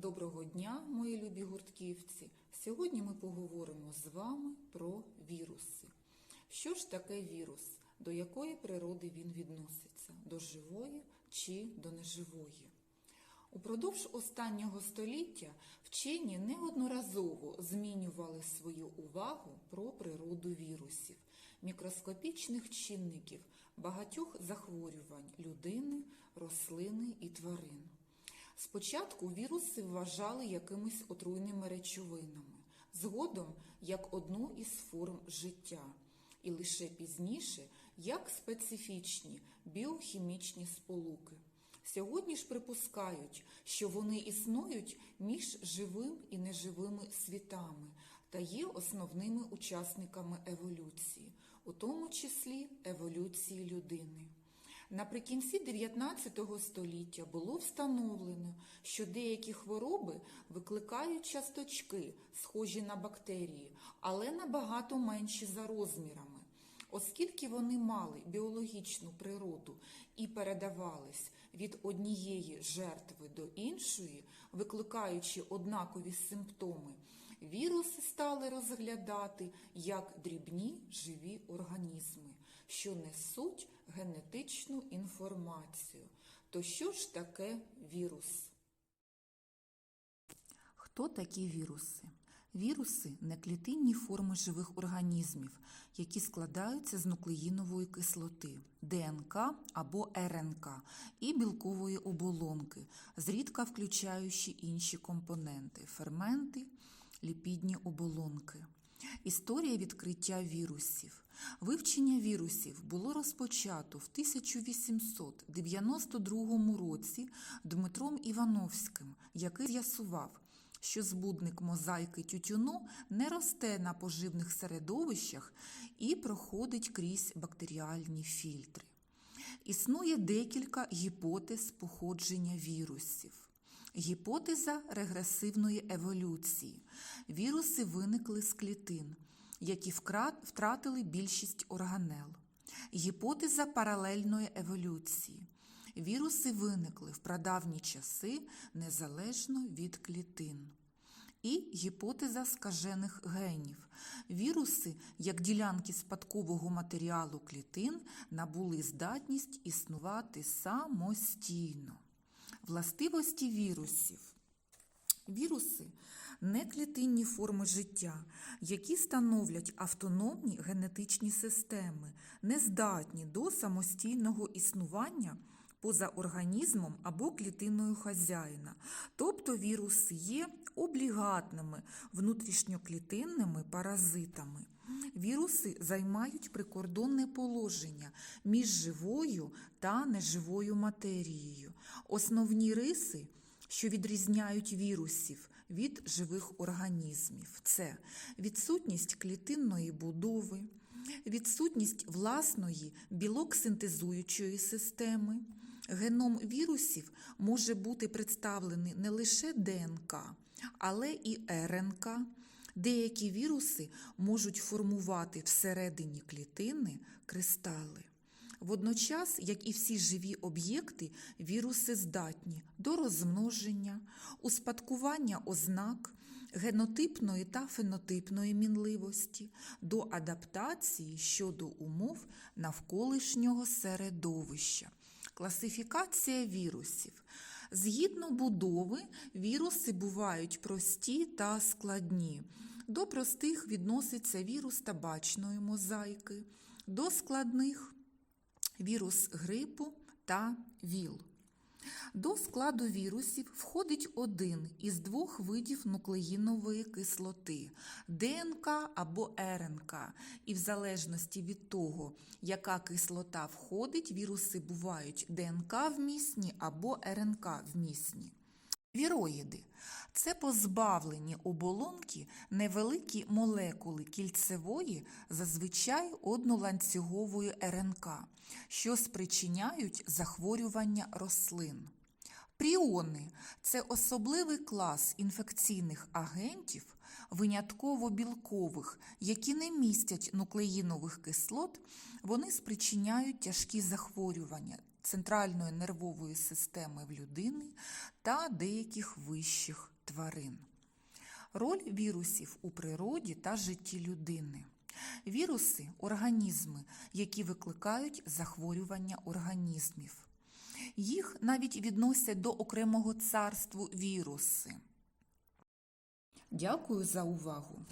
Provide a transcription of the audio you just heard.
Доброго дня, мої любі гуртківці! Сьогодні ми поговоримо з вами про віруси. Що ж таке вірус? До якої природи він відноситься? До живої чи до неживої? Упродовж останнього століття вчені неодноразово змінювали свою увагу про природу вірусів, мікроскопічних чинників багатьох захворювань людини, рослини і тварин. Спочатку віруси вважали якимись отруйними речовинами, згодом як одну із форм життя, і лише пізніше як специфічні біохімічні сполуки. Сьогодні ж припускають, що вони існують між живим і неживими світами та є основними учасниками еволюції, у тому числі еволюції людини. Наприкінці 19 століття було встановлено, що деякі хвороби викликають часточки, схожі на бактерії, але набагато менші за розмірами. Оскільки вони мали біологічну природу і передавались від однієї жертви до іншої, викликаючи однакові симптоми, віруси стали розглядати як дрібні живі організми, що несуть генетичну інформацію. То що ж таке вірус? Хто такі віруси? Віруси неклітинні форми живих організмів, які складаються з нуклеїнової кислоти, ДНК або РНК і білкової оболонки, зрідка включаючи інші компоненти ферменти, ліпідні оболонки. Історія відкриття вірусів. Вивчення вірусів було розпочато в 1892 році Дмитром Івановським, який з'ясував, що збудник мозаїки тютюну не росте на поживних середовищах і проходить крізь бактеріальні фільтри. Існує декілька гіпотез походження вірусів. Гіпотеза регресивної еволюції. Віруси виникли з клітин, які втратили більшість органел. Гіпотеза паралельної еволюції. Віруси виникли в прадавні часи незалежно від клітин. І гіпотеза скажених генів. Віруси, як ділянки спадкового матеріалу клітин, набули здатність існувати самостійно. Властивості вірусів. Віруси неклітинні форми життя, які становлять автономні генетичні системи, нездатні до самостійного існування поза організмом або клітиною хазяїна. Тобто віруси є облігатними внутрішньоклітинними паразитами. Віруси займають прикордонне положення між живою та неживою матерією. Основні риси, що відрізняють вірусів від живих організмів, це відсутність клітинної будови, відсутність власної білок-синтезуючої системи. Геном вірусів може бути представлений не лише ДНК, але і РНК. Деякі віруси можуть формувати всередині клітини кристали. Водночас, як і всі живі об'єкти, віруси здатні до розмноження, успадкування ознак, генотипної та фенотипної мінливості, до адаптації щодо умов навколишнього середовища. Класифікація вірусів. Згідно будови, віруси бувають прості та складні. До простих відноситься вірус табачної мозаїки, до складних вірус грипу та ВІЛ. До складу вірусів входить один із двох видів нуклеїнової кислоти ДНК або РНК, і в залежності від того, яка кислота входить, віруси бувають ДНК вмісні або РНК вмісні. Віроїди це позбавлені оболонки невеликі молекули кільцевої, зазвичай одноланцюгової РНК, що спричиняють захворювання рослин. Пріони це особливий клас інфекційних агентів, винятково білкових, які не містять нуклеїнових кислот, вони спричиняють тяжкі захворювання. центральної нервової системи в людини та деяких вищих тварин. Роль вірусів у природі та житті людини. Віруси організми, які викликають захворювання організмів. Їх навіть відносять до окремого царству віруси. Дякую за увагу!